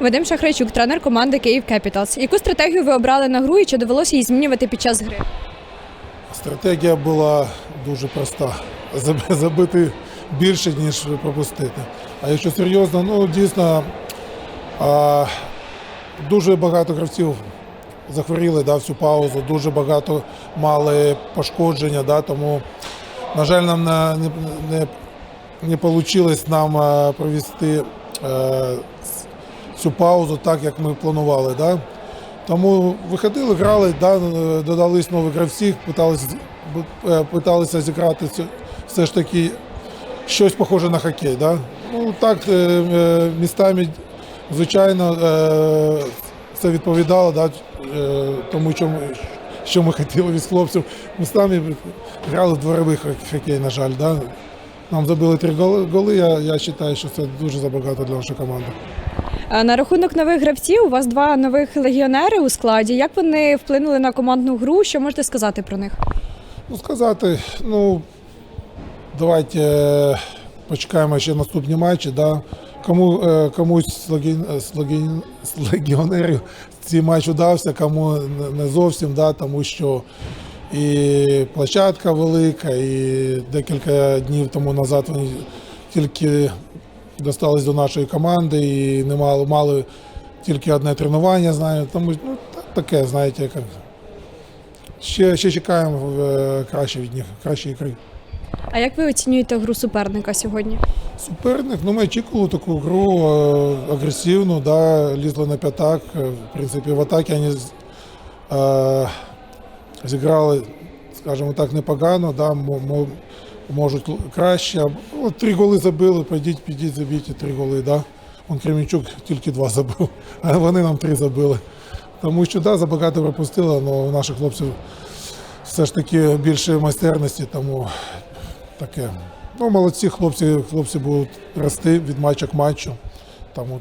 Вадим Шахрайчук, тренер команди Київ Кепіталс. Яку стратегію ви обрали на гру і чи довелося її змінювати під час гри? Стратегія була дуже проста: забити більше, ніж пропустити. А якщо серйозно, ну дійсно а, дуже багато гравців захворіли да, всю паузу, дуже багато мали пошкодження, да, тому, на жаль, нам не, не, не, не вийшло нам провести е, цю паузу так, як ми планували. Да? Тому виходили, грали, да, додались нові гравці, питалися, е, питалися зіграти все ж таки щось похоже на хокей. Да? Ну, так, е, е, містами, звичайно, це відповідало да, тому, що ми, що ми хотіли від хлопців. Містами грали в дворовий хокей, на жаль. Да? Нам забили три голи. Я, я вважаю, що це дуже забагато для нашої команди. Е, На рахунок нових гравців, у вас два нових легіонери у складі. Як вони вплинули на командну гру? Що можете сказати про них? Ну, сказати, ну, давайте е, почекаємо ще наступні матчі. Да? Кому, е, комусь з, легі, легіонерів цей матч удався, кому не зовсім, да? тому що і площадка велика, і декілька днів тому назад вони тільки достались до нашої команди і не мали, мали тільки одне тренування, знаю. Тому ну, таке, знаєте, як. Ще, ще чекаємо краще від них, кращої ігри. А як ви оцінюєте гру суперника сьогодні? Суперник, ну ми очікували таку гру е, агресивну, да, лізли на п'ятак. Е, В принципі, в атакі вони е, зіграли, скажімо так, непогано, да, можуть краще. От три голи забили, пойдіть, підіть, забійте три голи. Да. Он Кремінчук тільки два забив, а вони нам три забили. Тому що да, забагато пропустили, але у наших хлопців все ж таки більше майстерності, тому таке. Ну, молодці хлопці, хлопці будуть рости від матча к матчу. Тому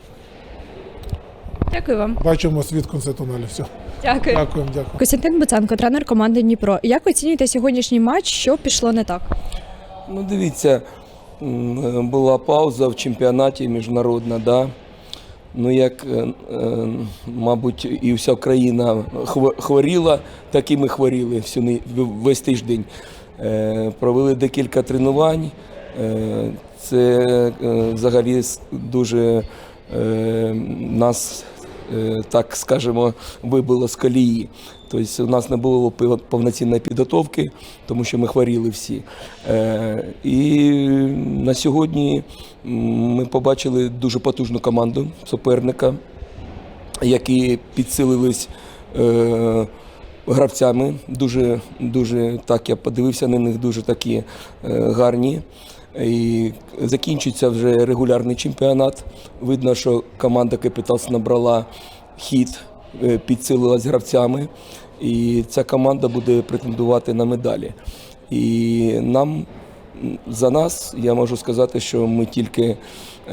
Дякую вам. бачимо світ в кінці тунелю. Все. Дякую. Дякуємо, дякую. Костянтин Буценко, тренер команди Дніпро. Як оцінюєте сьогоднішній матч? Що пішло не так? Ну, дивіться, була пауза в чемпіонаті міжнародна, да. Ну, як, е, е, мабуть, і вся країна хво- хворіла, так і ми хворіли всю, весь тиждень. Е, Провели декілька тренувань. Е, Це е, взагалі дуже е, нас, е, так скажемо, вибило з колії. Тобто у нас не було повноцінної підготовки, тому що ми хворіли всі. Е, І на сьогодні ми побачили дуже потужну команду суперника, які підсилились е, гравцями. Дуже, дуже так я подивився на них, дуже такі е, гарні. І закінчується вже регулярний чемпіонат. Видно, що команда Capitals набрала хід, е, підсилилась гравцями, і ця команда буде претендувати на медалі. І нам за нас я можу сказати, що ми тільки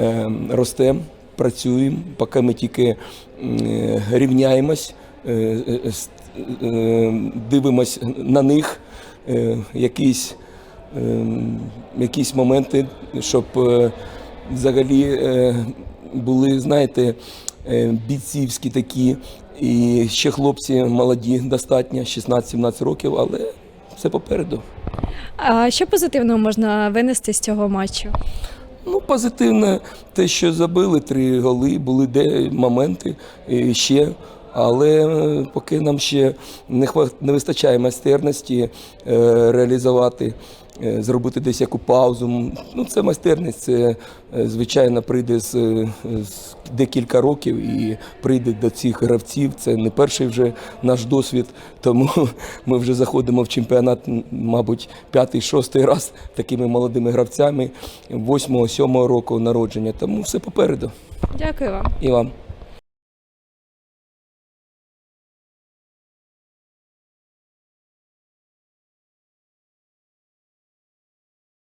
е, ростемо, працюємо, поки ми тільки е, рівняємось, е, е, е, дивимось на них, е, якісь, е, якісь моменти, щоб е, взагалі е, були, знаєте, е, бійцівські такі. І ще хлопці молоді, достатньо, 16-17 років, але все попереду. А що позитивного можна винести з цього матчу? Ну, позитивне те, що забили три голи, були де моменти е, ще. Але поки нам ще не вистачає майстерності реалізувати, зробити десь яку паузу. Ну, це майстерність, це е, звичайно прийде з, е, з декілька років і прийде до цих гравців. Це не перший вже наш досвід. Тому ми вже заходимо в чемпіонат, мабуть, п'ятий-шостий раз такими молодими гравцями восьмого, сьомого року народження. Тому все попереду. Дякую вам. І вам.